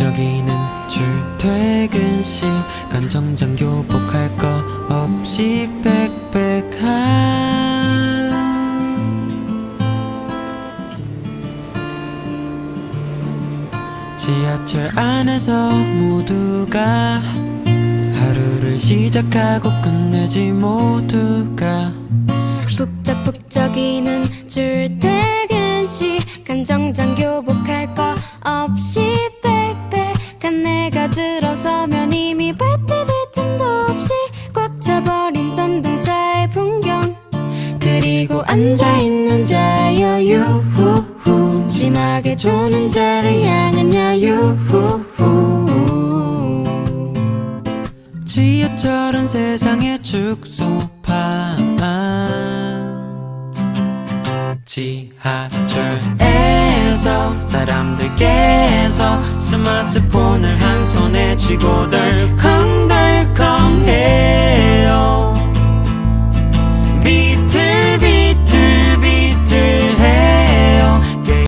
북적이는 출퇴근 시간 정장 교복할 거 없이 빽빽한 지하철 안에서 모두가 하루를 시작하고 끝내지 모두가 북적북적이는 출퇴근 시간 정장 교복할 거 없이 빽빽한 내가 들어서면 이미 발디딜 틈도 없이 꽉 차버린 전동차의 풍경. 그리고 앉아있는 자여 유후후. 심하게 조는 자를 향한 야유후후. 지하철은 세상의 축소판 지하철에서 사람들께서 스마트폰을 한 손에 쥐고들 컹